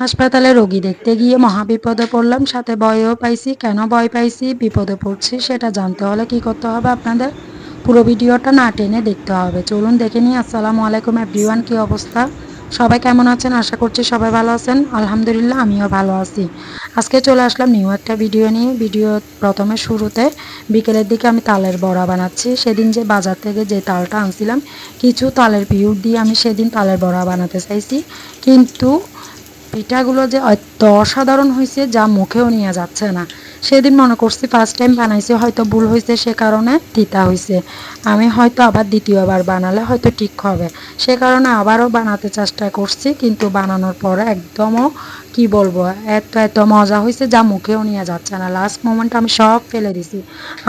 হাসপাতালে রোগী দেখতে গিয়ে মহা বিপদে পড়লাম, সাথে ভয়ও পাইছি। কেন ভয় পাইছি? বিপদে পড়ছি, সেটা জানতে হলে কি করতে হবে আপনাদের? পুরো ভিডিওটা না টেনে দেখতে হবে। চলুন দেখে নিই। আসসালামু আলাইকুম এভরিওয়ান কি অবস্থা? সবাই কেমন আছেন? আশা করছি সবাই ভালো আছেন। আলহামদুলিল্লাহ, আমিও ভালো আছি। আজকে চলে আসলাম নিউ একটা ভিডিও নিয়ে। ভিডিও প্রথমে শুরুতে বিকেলের দিকে আমি তালের বড়া বানাচ্ছি। সেদিন যে বাজার থেকে যে তালটা আনছিলাম, কিছু তালের পিউর দিয়ে আমি সেদিন তালের বড়া বানাতে চাইছি। কিন্তু পিঠাগুলো যে এত অসাধারণ হয়েছে যা মুখেও নিয়ে যাচ্ছে না। সেদিন মনে করছি ফার্স্ট টাইম বানাইছে, হয়তো ভুল হয়েছে সে কারণে তিতা হয়েছে আমি হয়তো আবার দ্বিতীয়বার বানালে হয়তো ঠিক হবে। সে কারণে আবারও বানাতে চেষ্টা করছি, কিন্তু বানানোর পরে একদমও কি বলব? এত এত মজা হয়েছে যা মুখেও নিয়ে যাচ্ছে না। লাস্ট মোমেন্ট আমি সব ফেলে দিছি।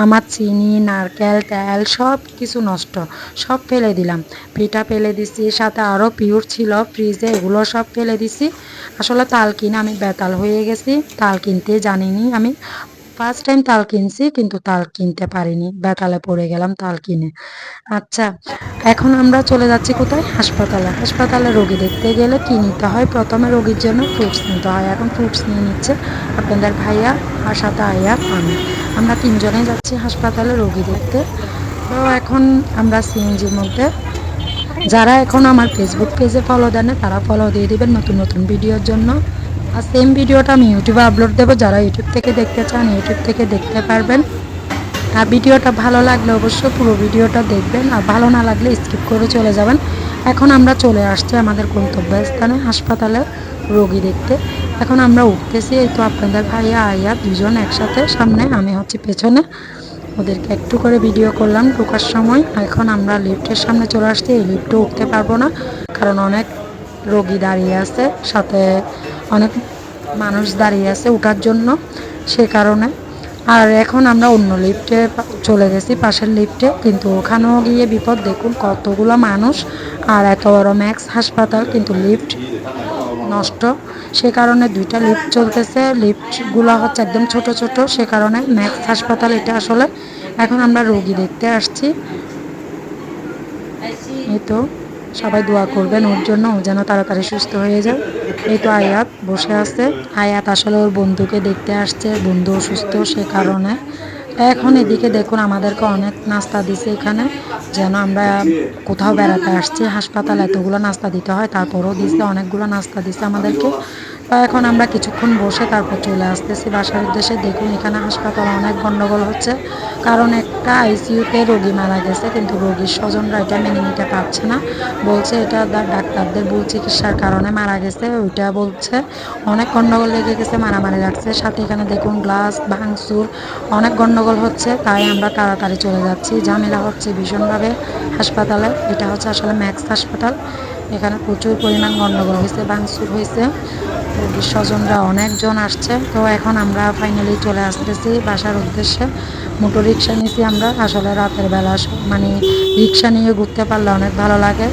আমার চিনি, নারকেল, তেল, সব কিছু নষ্ট, সব ফেলে দিলাম। পিঠা ফেলে দিছি, সাথে আরও পিওর ছিল ফ্রিজে এগুলো সব ফেলে দিছি। আসলে তাল কিনে আমি বেতাল হয়ে গেছি, তাল কিনতে জানিনি আমি। ফার্স্ট টাইম তাল কিনছি, কিন্তু তাল কিনতে পারিনি। বেতালে পড়ে গেলাম তাল কিনে। আচ্ছা এখন আমরা চলে যাচ্ছি কোথায়? হাসপাতালে। হাসপাতালে রোগী দেখতে গেলে কি নিতে হয়? প্রথমে রোগীর জন্য ফ্রুটস নিতে হয়। এখন ফ্রুটস নিয়ে নিচ্ছে আপনাদের ভাইয়া আর সাথে আয়া, আমি। আমরা তিনজনে যাচ্ছি হাসপাতালে রোগী দেখতে। তো এখন আমরা সিএনজির মধ্যে। যারা এখন আমার ফেসবুক পেজে ফলো দেন তারা ফলো দিয়ে দিবেন নতুন নতুন ভিডিওর জন্য। আর সেম ভিডিওটা আমি ইউটিউবে আপলোড দেবো। যারা ইউটিউব থেকে দেখতে চান, ইউটিউব থেকে দেখতে পারবেন। আর ভিডিওটা ভালো লাগলে অবশ্যই পুরো ভিডিওটা দেখবেন। আর ভালো না লাগলে স্কিপ করে চলে যাবেন। এখন আমরা চলে আসছি আমাদের গন্তব্যস্থানে, হাসপাতালে রোগী দেখতে। এখন আমরা উঠতেছি, এই তো আপনাদের ভাইয়া আইয়া দুজন একসাথে। সামনে আমি হচ্ছে পেছনে। ওদেরকে একটু করে ভিডিও করলাম ঢোকার সময়। এখন আমরা লিফটের সামনে চলে আসছি। এই লিফটে উঠতে পারব না, কারণ অনেক রোগী দাঁড়িয়ে আছে। সাথে অনেক মানুষ দাঁড়িয়ে আছে ওঠার জন্য, সে কারণে। আর এখন আমরা অন্য লিফটে চলে গেছি, পাশের লিফটে, কিন্তু ওখানেও গিয়ে বিপদ, দেখুন কতগুলো মানুষ, আর এত বড় ম্যাক্স হাসপাতাল, কিন্তু লিফট নষ্ট। সে কারণে দুইটা লিফট চলতেছে, লিফটগুলো হচ্ছে একদম ছোট ছোট, সে কারণে ম্যাক্স হাসপাতাল এটা আসলে এখন আমরা রোগী দেখতে আসছি। এই তো। সবাই দোয়া করবেন ওর জন্য, ও যেন তাড়াতাড়ি সুস্থ হয়ে যায়। এই তো আয়াত বসে আছে। আয়াত আসলে ওর বন্ধুকে দেখতে আসছে, বন্ধু অসুস্থ সে কারণে। এখন এদিকে দেখুন, আমাদেরকে অনেক নাস্তা দিছে এখানে, যেন আমরা কোথাও বেড়াতে আসছি, হাসপাতাল এতগুলো নাস্তা দিতে হয়, তারপরেও দিছে, অনেকগুলো নাস্তা দিছে আমাদেরকে। এখন আমরা কিছুক্ষণ বসে তারপর চলে আসতেছি বাসার উদ্দেশ্যে। দেখুন, এখানে হাসপাতালে অনেক গন্ডগোল হচ্ছে। কারণ একটা আইসিইউতে রোগী মারা গেছে, কিন্তু রোগীর স্বজনরা এটা মেনে নিতে পারছে না। বলছে এটা ডাক্তারদের ভুল চিকিৎসার কারণে মারা গেছে, ওইটা বলছে। অনেক গন্ডগোল লেগে গেছে, মারামারি রাখছে সাথে এখানে দেখুন, গ্লাস, ভাঙচুর, অনেক গন্ডগোল হচ্ছে। তাই আমরা তাড়াতাড়ি চলে যাচ্ছি। ঝামেলা হচ্ছে ভীষণভাবে হাসপাতালে। এটা হচ্ছে আসলে ম্যাক্স হাসপাতাল। এখানে প্রচুর পরিমাণ গন্ডগোল হয়েছে, ভাঙচুর হয়েছে। রোগীর স্বজনরা অনেকজন আসছে। তো এখন আমরা ফাইনালি চলে আসতেছি বাসার উদ্দেশ্যে। মোটর রিক্সা নিয়েছি আমরা। আসলে রাতের বেলা মানে রিক্সা নিয়ে ঘুরতে পারলে অনেক ভালো লাগে।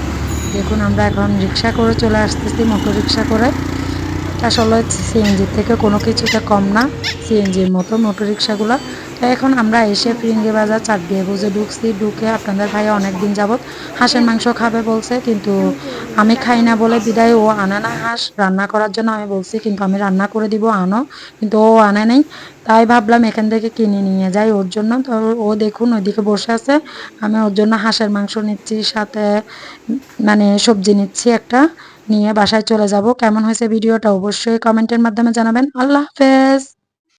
দেখুন, আমরা এখন রিক্সা করে চলে আসতেছি মোটর রিক্সা করে। আসলে সিএনজির থেকে কোনো কিছুতে কম না। সিএনজির মতো মোটর রিক্সাগুলো এখন আমরা এসে ফিরিঙ্গি বাজার চার দিয়ে বুঝে ঢুকছি, ঢুকে আপনাদের ভাই অনেক দিন যাবৎ হাঁসের মাংস খাবে বলছে, কিন্তু আমি খাই না বলে বিদায় ও আনে না হাঁস। রান্না করার জন্য আমি বলছি, কিন্তু আমি রান্না করে দিব, আনো। কিন্তু ও আনে নেই। তাই ভাবলাম এখান থেকে কিনে নিয়ে যাই ওর জন্য। তো ও দেখুন ওইদিকে বসে আছে। আমি ওর জন্য হাঁসের মাংস নিচ্ছি, সাথে মানে সবজি নিচ্ছি একটা। নিয়ে বাসায় চলে যাব। কেমন হয়েছে ভিডিওটা অবশ্যই কমেন্টের মাধ্যমে জানাবেন। আল্লাহ হাফেজ।